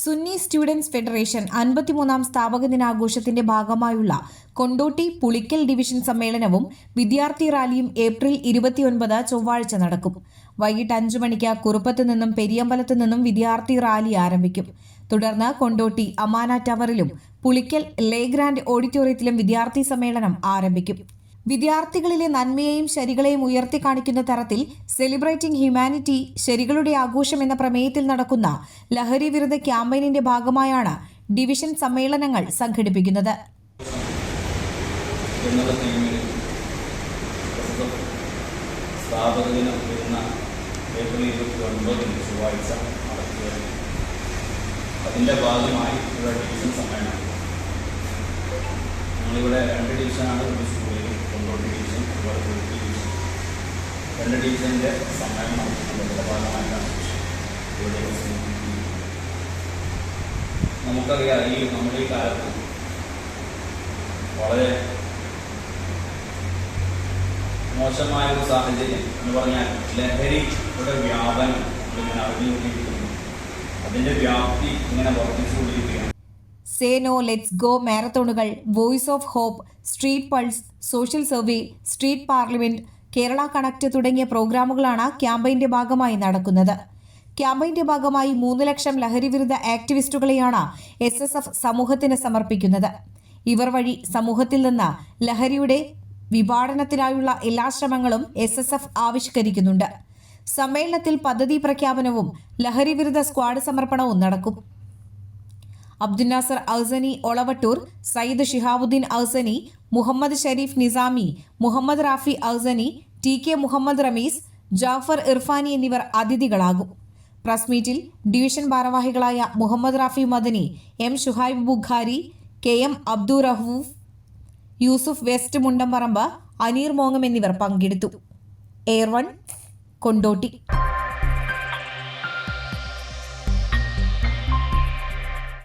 Sunni students federation അൻപത്തിമൂന്നാം സ്ഥാപക ദിനാഘോഷത്തിന്റെ ഭാഗമായുള്ള കൊണ്ടോട്ടി പുളിക്കൽ ഡിവിഷൻ സമ്മേളനവും വിദ്യാർത്ഥി റാലിയും ഏപ്രിൽ ഇരുപത്തിയൊൻപത് ചൊവ്വാഴ്ച നടക്കും. വൈകിട്ട് അഞ്ചു മണിക്ക് കുറുപ്പത്ത് നിന്നും പെരിയമ്പലത്ത് നിന്നും വിദ്യാർത്ഥി റാലി ആരംഭിക്കും. തുടർന്ന് കൊണ്ടോട്ടി അമാന ടവറിലും പുളിക്കൽ ലേ ഗ്രാൻഡ് ഓഡിറ്റോറിയത്തിലും വിദ്യാർത്ഥി സമ്മേളനം ആരംഭിക്കും. വിദ്യാർത്ഥികളിലെ നന്മയെയും ശരികളെയും ഉയർത്തി കാണിക്കുന്ന തരത്തിൽ സെലിബ്രേറ്റിംഗ് ഹ്യൂമാനിറ്റി ശരികളുടെ ആഘോഷം എന്ന പ്രമേയത്തിൽ നടക്കുന്ന ലഹരി വിരുദ്ധ ക്യാമ്പയിനിന്റെ ഭാഗമായാണ് ഡിവിഷൻ സമ്മേളനങ്ങൾ സംഘടിപ്പിക്കുന്നത്. ഭാഗമായി ഇവിടെ ഡിവിഷൻ സമ്മേളനം. ഞങ്ങളിവിടെ രണ്ട് ഡിവിഷനാണ് ഒരു സ്കൂളിൽ കൊണ്ടോട്ടി ഡിവിഷൻ അതുപോലെ കൊല്ലി ഡിവിഷൻ രണ്ട് ഡിവിഷന്റെ സമ്മേളനം നടത്തുന്നതിന്റെ ഭാഗമായിട്ടാണ് ഇവിടെ. നമുക്കറിയാം ഈ നമ്മുടെ ഈ കാലത്ത് വളരെ മോശമായ ഒരു സാഹചര്യം എന്ന് പറഞ്ഞാൽ ലഹരിയുടെ വ്യാപനം ഇങ്ങനെ അറിഞ്ഞുകൊണ്ടിരിക്കുന്നു അതിന്റെ വ്യാപ്തി ഇങ്ങനെ വർദ്ധിച്ചുകൊണ്ടിരിക്കുകയാണ് say no let's go മാരത്തോണുകൾ voice of hope street pulse social survey street parliament Kerala connect തുടങ്ങിയ പ്രോഗ്രാമുകളാണ് ക്യാമ്പയിന്റെ ഭാഗമായി നടക്കുന്നത്. ക്യാമ്പയിന്റെ ഭാഗമായി മൂന്ന് ലക്ഷം ലഹരി വിരുദ്ധ ആക്ടിവിസ്റ്റുകളെയാണ് എസ് എസ് എഫ് സമൂഹത്തിന് സമർപ്പിക്കുന്നത്. ഇവർ വഴി സമൂഹത്തിൽ നിന്ന് ലഹരിയുടെ വിഭാടനത്തിനായുള്ള എല്ലാ ശ്രമങ്ങളും എസ് എസ് എഫ് ആവിഷ്കരിക്കുന്നുണ്ട്. സമ്മേളനത്തിൽ പദ്ധതി പ്രഖ്യാപനവും ലഹരി വിരുദ്ധ സ്ക്വാഡ് സമർപ്പണവും നടക്കും. അബ്ദുൽ നാസർ ഔസനി ഒളവട്ടൂർ സയ്യിദ് ഷിഹാബുദ്ദീൻ ഔസനി മുഹമ്മദ് ഷരീഫ് നിസാമി മുഹമ്മദ് റാഫി ഔസനി ടി കെ മുഹമ്മദ് റമീസ് ജാഫർ ഇർഫാനി എന്നിവർ അതിഥികളാകും. പ്രസ് മീറ്റിൽ ഡിവിഷൻ ഭാരവാഹികളായ Muhammad Rafi Madani M Shuhaib Bukhari K M Abdu Rahoof Yusuf west Mundamparamba Aneer മോങ്ങം എന്നിവർ പങ്കെടുത്തു. Air one Kondotty.